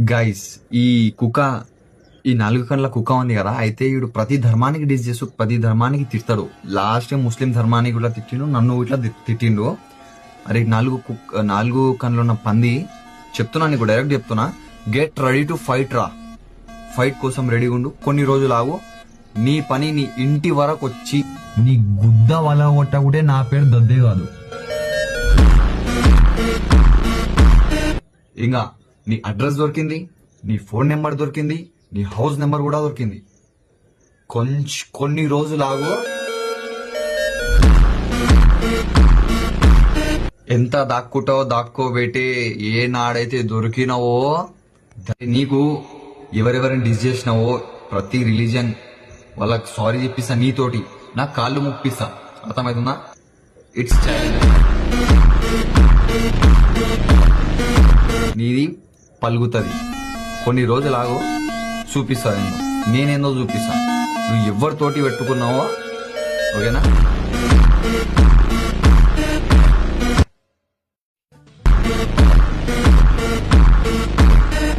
Guys ఈ కుక్క ఈ నాలుగు కళ్ళ కుక్క ఉంది కదా అయితే వీడు ప్రతి ధర్మానికి డిస్ చేస్తూ ప్రతి ధర్మానికి తిడతాడు. లాస్ట్ ముస్లిం ధర్మానికి కూడా తిట్టిండు నన్ను ఇట్లా తిట్టిండు. అరే నాలుగు కుక్క నాలుగు కళ్ళు ఉన్న పంది చెప్తున్నా నీకు డైరెక్ట్ చెప్తున్నా. గెట్ రెడీ టు ఫైట్ రా. ఫైట్ కోసం రెడీ ఉండు. కొన్ని రోజులు ఆగు. నీ పని నీ ఇంటి వరకు వచ్చి నీ గుద్ద వల కొట్టకుంటే నా పేరు దద్దే కాదు. ఇంకా నీ అడ్రస్ దొరికింది నీ ఫోన్ నెంబర్ దొరికింది నీ హౌస్ నెంబర్ కూడా దొరికింది. కొంచెం కొన్ని రోజులు ఎంత దాక్కుంటావో దాక్కోబెట్టి ఏ నాడైతే దొరికినావో నీకు ఎవరెవరిని డిస్ చేసినావో ప్రతి రిలీజియన్ వాళ్ళకి సారీ చెప్పిస్తా నీతోటి. నా కాళ్ళు ముప్పిస్తా. అర్థమవుతుందా ఇట్స్ ఛాలెంజ్ నీది పలుగుతుంది కొన్ని రోజులాగో ఆగో చూపిస్తా నేనేందో చూపిస్తా. నువ్వు ఎవరితోటి పెట్టుకున్నావో ఓకేనా?